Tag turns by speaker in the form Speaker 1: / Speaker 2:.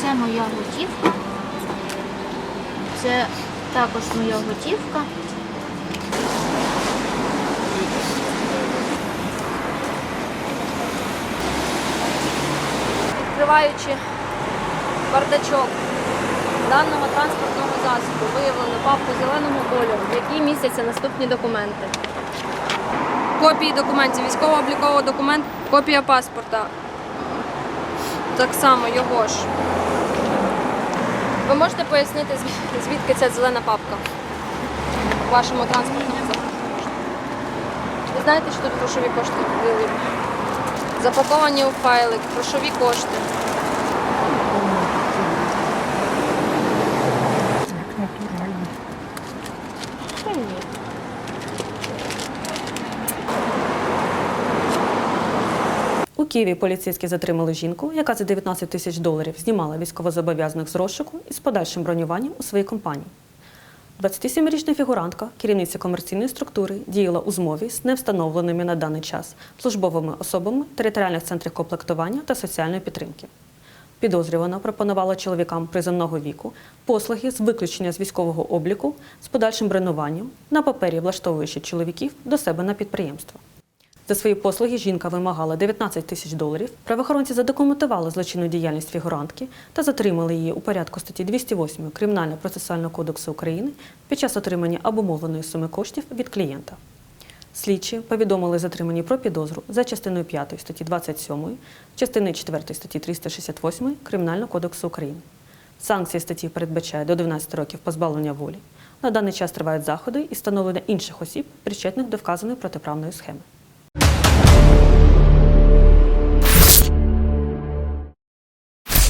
Speaker 1: Це моя готівка. Це також моя готівка.
Speaker 2: Відкриваючи бардачок даного транспортного засобу, виявлено папку зеленого кольору, в якій містяться наступні документи. Копії документів, військово-обліковий документ, копія паспорта. Так само його ж. Ви можете пояснити, звідки ця зелена папка у вашому транспортному засобі? Ви знаєте, що тут грошові кошти були? Запаковані у файлик, грошові кошти.
Speaker 3: У Києві поліцейські затримали жінку, яка за 19 тисяч доларів знімала військовозобов'язаних з розшуку із подальшим бронюванням у своїй компанії. 27-річна фігурантка, керівниця комерційної структури, діяла у змові з невстановленими на даний час службовими особами територіальних центрів комплектування та соціальної підтримки. Підозрювана пропонувала чоловікам приземного віку послуги з виключення з військового обліку з подальшим бронюванням на папері, влаштовуючи чоловіків до себе на підприємство. За свої послуги жінка вимагала 19 тисяч доларів. Правоохоронці задокументували злочинну діяльність фігурантки та затримали її у порядку статті 208 Кримінально-процесуального кодексу України під час отримання обумовленої суми коштів від клієнта. Слідчі повідомили затримані про підозру за частиною 5 статті 27, частиною 4 статті 368 Кримінального кодексу України. Санкції статті передбачають до 12 років позбавлення волі. На даний час тривають заходи і встановлення інших осіб, причетних до вказаної протиправної схеми.